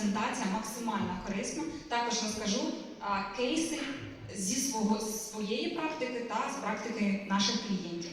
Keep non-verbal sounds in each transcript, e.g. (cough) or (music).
презентація максимально корисна. Також розкажу а, кейси зі свого, своєї практики та з практики наших клієнтів.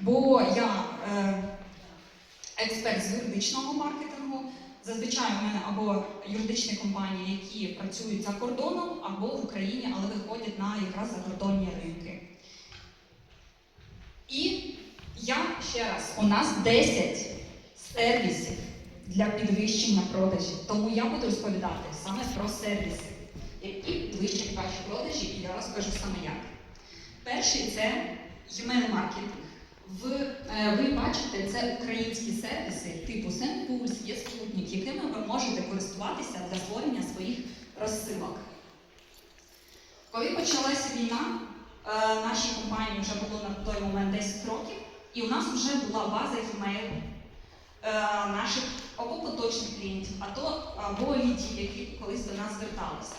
Бо я е, експерт з юридичного маркетингу. Зазвичай у мене або юридичні компанії, які працюють за кордоном, або в Україні, але виходять на якраз закордонні ринки. І я ще раз, у нас 10 сервісів для підвищення продажів. Тому я буду розповідати саме про сервіси, які підвищать ваші продажі, і я розкажу саме як. Перший це email маркетинг. Е, ви бачите, це українські сервіси типу SendPulse, є спутник, якими ви можете користуватися для створення своїх розсилок. Коли почалася війна, е, нашій компанії вже було на той момент 10 років, і у нас вже була база e-mail е, наших або поточних клієнтів, а то або лідів, які колись до нас зверталися.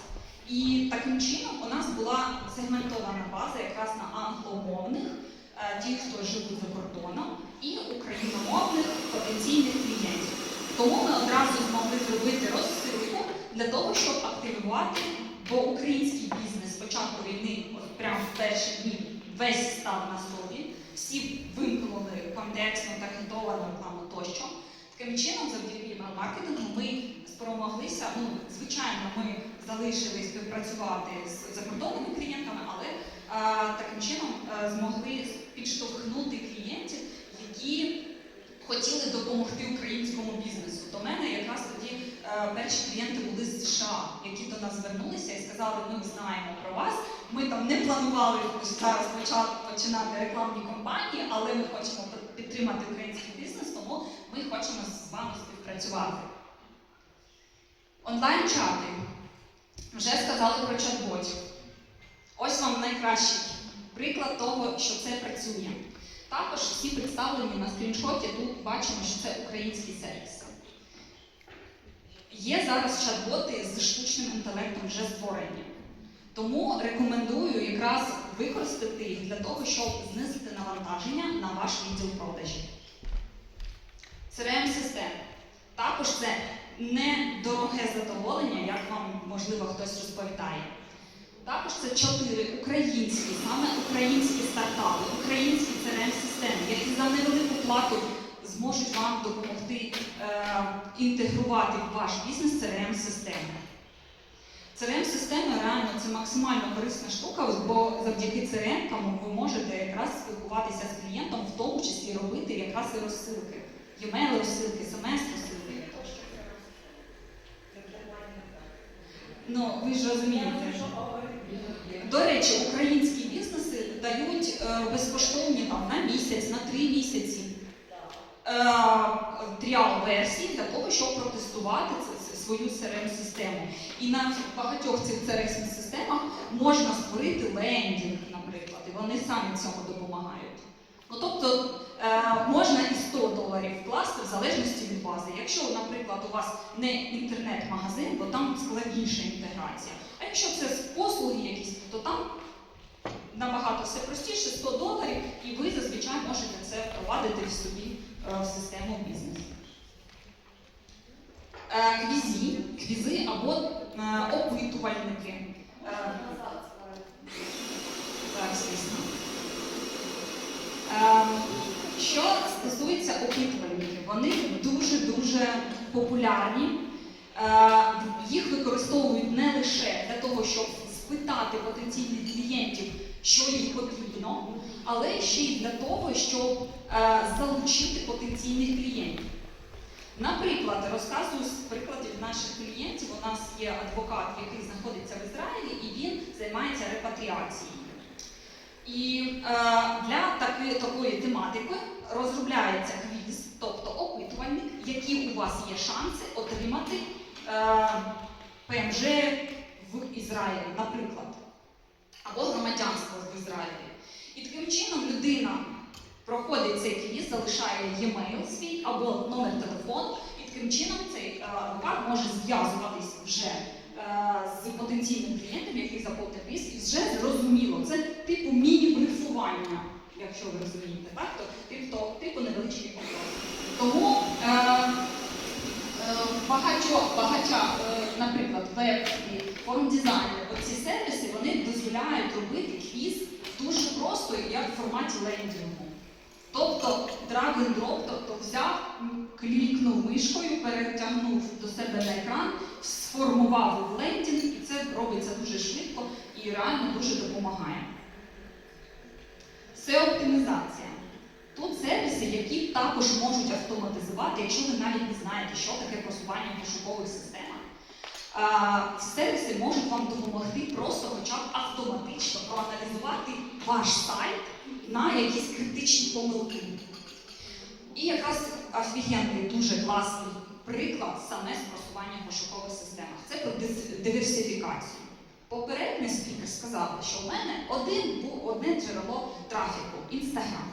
І таким чином у нас була сегментована база якраз на англомовних, е, ті, хто живуть за кордоном, і україномовних потенційних клієнтів. Тому ми одразу змогли зробити розсилку для того, щоб активувати, бо український бізнес з початку війни, от прямо в перші дні, весь став на собі, всі вимкнули контекстну та хітовану рекламу тощо. Таким чином, завдяки email-маркетингу, ми спромоглися, ну, звичайно, ми залишили співпрацювати з закордонними клієнтами, але а, таким чином а, змогли підштовхнути клієнтів, які хотіли допомогти українському бізнесу. До мене якраз тоді е, перші клієнти були з США, які до нас звернулися і сказали, ми знаємо про вас. Ми там не планували зараз почати починати рекламні кампанії, але ми хочемо підтримати український бізнес, хочемо з вами співпрацювати. Онлайн-чати. Вже сказали про чат-ботів. Ось вам найкращий приклад того, що це працює. Також всі представлені на скріншоті, тут бачимо, що це українські сервіси. Є зараз чат-боти з штучним інтелектом вже створені. Тому рекомендую якраз використати їх для того, щоб знизити навантаження на ваш відділ продажів. CRM-система. Також це недороге задоволення, як вам, можливо, хтось розповідає. Також це чотири українські, саме українські стартапи, українські CRM-системи, які за невелику плату зможуть вам допомогти е, інтегрувати в ваш бізнес CRM-системи. CRM-системи реально це максимально корисна штука, бо завдяки CRM ви можете якраз спілкуватися з клієнтом, в тому числі робити якраз і розсилки. E-mail розсилки, смс-розсилки тощо. Ну, ви ж розумієте. До речі, українські бізнеси дають е, безкоштовні там, на місяць, на три місяці е, тріал-версії для того, щоб протестувати свою CRM-систему. І на багатьох цих CRM-системах можна створити лендінг, наприклад, і вони самі цьому допомагають. Ну, тобто е, можна і 100 доларів вкласти в залежності від бази. Якщо, наприклад, у вас не інтернет-магазин, бо там складніша інтеграція. А якщо це послуги якісь, то там набагато все простіше, 100 доларів, і ви зазвичай можете це впровадити в собі е, в систему бізнесу. Е, Квізі, квізи або е, опитувальники. Так, звісно. Що стосується опитувальників, вони дуже-дуже популярні. Е, Їх використовують не лише для того, щоб спитати потенційних клієнтів, що їм потрібно, але ще й для того, щоб е, залучити потенційних клієнтів. Наприклад, розказую з прикладів наших клієнтів. У нас є адвокат, який знаходиться в Ізраїлі, і він займається репатріацією. І е, для таки, такої тематики розробляється квіз, тобто опитувальник, які у вас є шанси отримати е, ПМЖ в Ізраїлі, наприклад, або громадянство в Ізраїлі. І таким чином людина проходить цей квіз, залишає e-mail свій або номер телефону, і таким чином цей е, може зв'язуватись вже е, з потенційним клієнтом, який заповнив квіз, і вже зрозуміло. Це типу міні-брифування, якщо ви розумієте, так? То, типу, типу невеличкий контроль. Тому е, е, багатьох, багатьох, е, наприклад, веб і форм дизайнер, оці сервіси вони дозволяють робити квіз дуже просто, як в форматі лендінгу. Тобто drag and drop, тобто взяв, клікнув мишкою, перетягнув до себе на екран, сформував лендінг, і це робиться дуже швидко і реально дуже допомагає. Це оптимізація. Тут сервіси, які також можуть автоматизувати, якщо ви навіть не знаєте, що таке просування в пошукових системах. Сервіси можуть вам допомогти просто хоча б автоматично проаналізувати ваш сайт на якісь критичні помилки. І якраз офігенний, дуже класний приклад саме з просування в пошукових системах. Це про диверсифікацію. Попередній спікер сказав, що в мене один був одне джерело трафіку Інстаграм.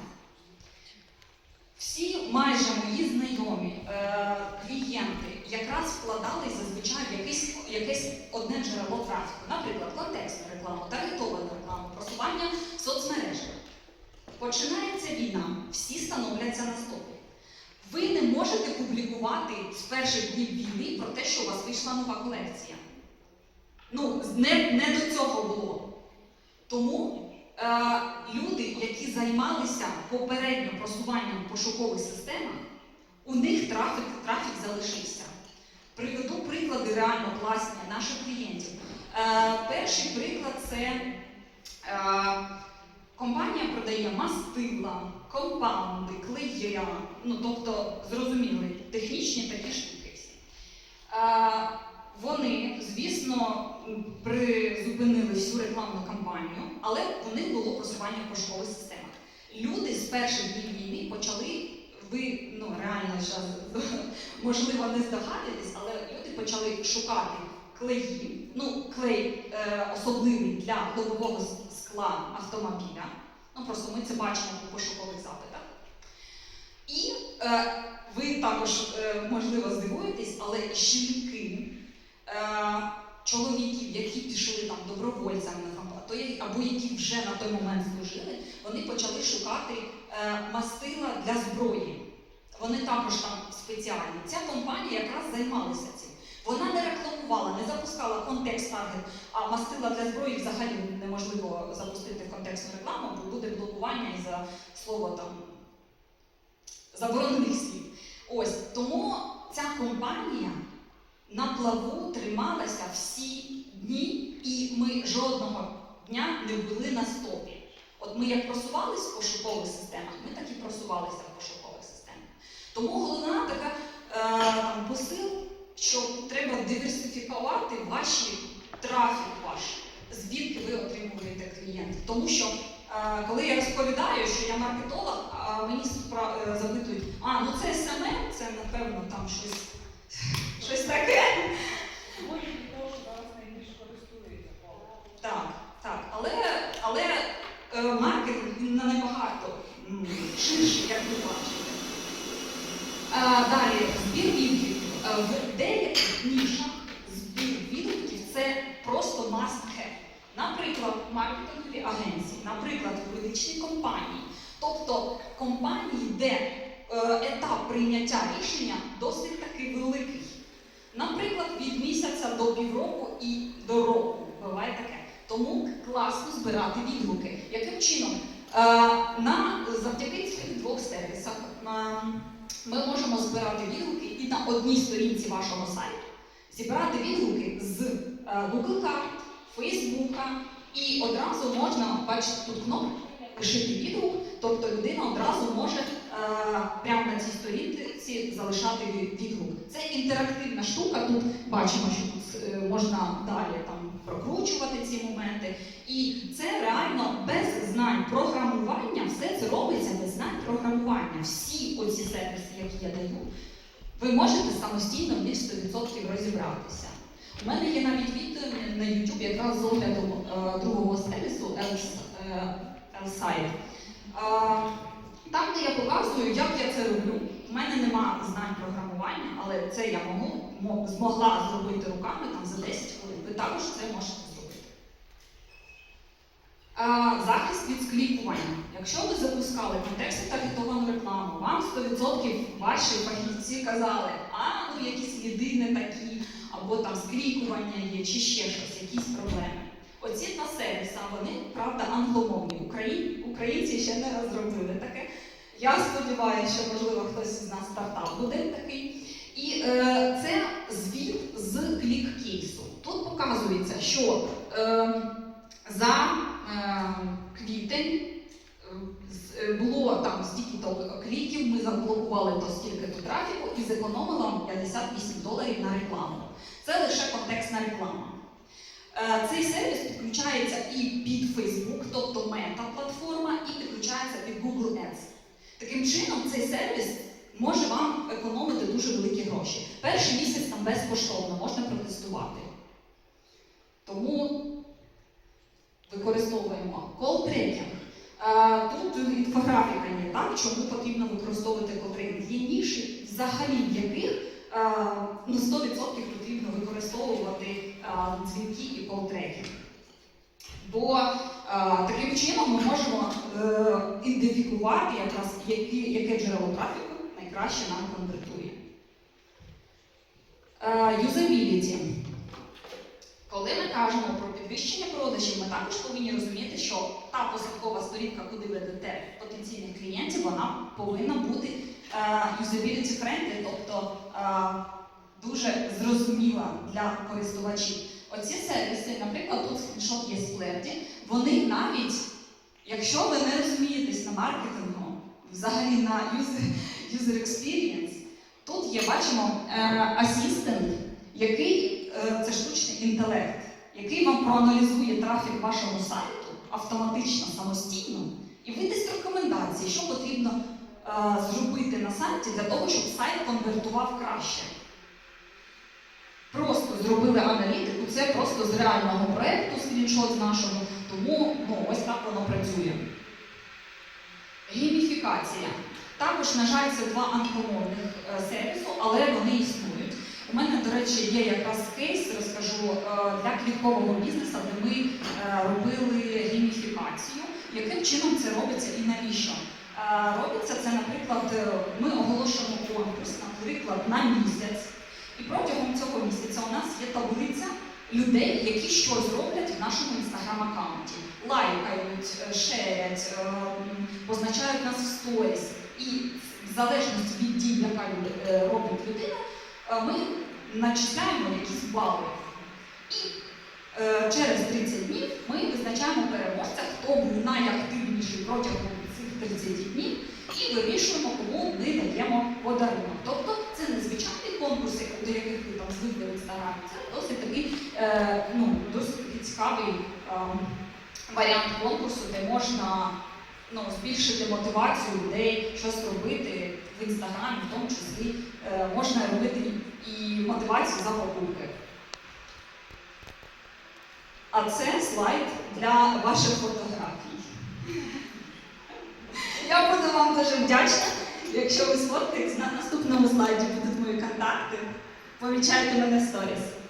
Всі майже мої знайомі е, клієнти якраз вкладались зазвичай в якесь, якесь одне джерело трафіку, наприклад, контекстну рекламу, таргетовану рекламу, просування в соцмережах. Починається війна, всі становляться на стопі. Ви не можете публікувати з перших днів війни про те, що у вас вийшла нова колекція. Ну, не, не до цього було. Тому е, які займалися попередньо просуванням пошукових системах, у них трафік, трафік залишився. Приведу приклади реально класні наших клієнтів. Е, перший приклад це е, компанія продає мастила, компаунди, клея, ну тобто зрозуміли, технічні такі штуки. Е, вони, звісно, призупинили всю рекламну кампанію, але у них було просування в пошукових системах. Люди з перших днів війни почали, ви ну реально зараз (laughs) можливо не здогадуєтесь, але люди почали шукати клеї, ну клей е, особливий для лобового скла автомобіля. Ну просто ми це бачимо у пошукових запитах. І е, ви також е, можливо здивуєтесь, але жінки, е, чоловіків, які пішли там добровольцями на фронт, або які вже на той момент служили, вони почали шукати е, мастила для зброї. Вони також там спеціальні. Ця компанія якраз займалася цим. Вона не рекламувала, не запускала контекст таргет, а мастила для зброї взагалі неможливо запустити контекстну рекламу, бо буде блокування і за слово там заборонених слів. Ось тому ця компанія на плаву трималася всі дні, і ми жодного дня не були на стопі. От ми як просувались в пошукових системах, ми так і просувалися в пошукових системах. Тому головна така е, посил, що треба диверсифікувати ваші трафік ваш, звідки ви отримуєте клієнтів. Тому що е, коли я розповідаю, що я маркетолог, а мені е, запитують, а ну це СММ, це напевно там щось, щось таке. Так, так. Але, але е, маркетинг він на набагато ширший, як ви бачите. Е, далі, збір відгуків. Е, в деяких нішах збір відгуків це просто must have. Наприклад, маркетингові агенції, наприклад, юридичні компанії. Тобто компанії, де етап прийняття рішення досить. Наприклад, від місяця до півроку і до року. Буває таке. Тому класно збирати відгуки. Яким чином? Е, на, завдяки цих двох сервісах ми можемо збирати відгуки і на одній сторінці вашого сайту зібрати відгуки з е, Google карт, Фейсбука, і одразу можна, бачите, тут кнопка пишіть відгук, тобто людина одразу може е, прямо на цій сторінці залишати відгук. Це інтерактивна штука. Тут бачимо, що тут е, можна далі там прокручувати ці моменти. І це реально без знань програмування, все це робиться без знань програмування. Всі оці сервіси, які я даю, ви можете самостійно в них 100% розібратися. У мене є навіть відео на YouTube якраз з оглядом е, другого сервісу Elside. Е, Там, де я показую, як я це роблю. У мене нема знань програмування, але це я можу, мо- змогла зробити руками там, за 10 хвилин. Ви також це можете зробити. А, захист від склікування. Якщо ви запускали контексту таргетовану рекламу, вам 100% ваші фахівці казали, а ну якісь сліди не такі, або там склікування є, чи ще щось, якісь проблеми. Оці два сервіси, вони, правда, англомовні. Україн... Українці ще не розробили таке. Я сподіваюся, що можливо хтось з нас стартап буде такий. І е, це звіт з клік-кейсу. Тут показується, що е, за е, квітень е, з- е, було там стільки-то кліків, ми заблокували то стільки-то трафіку і зекономили вам 58 доларів на рекламу. Це лише контекстна реклама. Е, Цей сервіс підключається і під Facebook, тобто мета-платформа, і підключається під Google Ads. Таким чином, цей сервіс може вам економити дуже великі гроші. Перший місяць там безкоштовно можна протестувати. Тому використовуємо кол-трекінг. Е, Тут інфографіка є, так, чому потрібно використовувати кол-трекінг. Є ніші, взагалі в яких ну, 100% потрібно використовувати дзвінки і кол-трекінг. Бо таким чином ми можемо е, ідентифікувати якраз, які, яке джерело трафіку найкраще нам конвертує. Е, Юзабіліті. Коли ми кажемо про підвищення продажів, ми також повинні розуміти, що та посадкова сторінка, куди ведете потенційних клієнтів, вона повинна бути юзабіліті friendly, тобто е, дуже зрозуміла для користувачів. Оці сервіси, наприклад, тут скріншот є з Флерді, вони навіть, якщо ви не розумієтесь на маркетингу, взагалі на user, user experience, тут є, бачимо, асістент, який е, це штучний інтелект, який вам проаналізує трафік вашого сайту автоматично, самостійно, і видасть рекомендації, що потрібно е, зробити на сайті для того, щоб сайт конвертував краще. Просто зробили аналітику, це просто з реального проєкту скріншот з нашого, тому ну, ось так воно працює. Гейміфікація. Також, на жаль, це два англомовних е, сервісу, але вони існують. У мене, до речі, є якраз кейс, розкажу, е, для квіткового бізнесу, де ми е, робили гейміфікацію. Яким чином це робиться і навіщо? Робиться це, наприклад, ми оголошуємо конкурс, наприклад, на місяць. І протягом цього місяця у нас є таблиця людей, які щось роблять в нашому інстаграм-аккаунті. Лайкають, е, шерять, е, позначають нас в сторіс. І в залежності від дій, яка е, робить людина, ми начисляємо якісь бали. І через 30 днів ми визначаємо переможця, хто був найактивніший протягом цих 30 днів, і вирішуємо, кому ми даємо подарунок. Тобто це не звичайний конкурс, як- до яких ви там звикли в інстаграмі. Це досить такий, е, ну, досить цікавий е, варіант конкурсу, де можна ну, збільшити мотивацію людей щось робити в інстаграмі, в тому числі е, можна робити і мотивацію за покупки. А це слайд для ваших фотографій. Я буду вам дуже вдячна, якщо ви сфоткаєтесь на наступному слайді будуть мої контакти. Помічайте мене сторіс.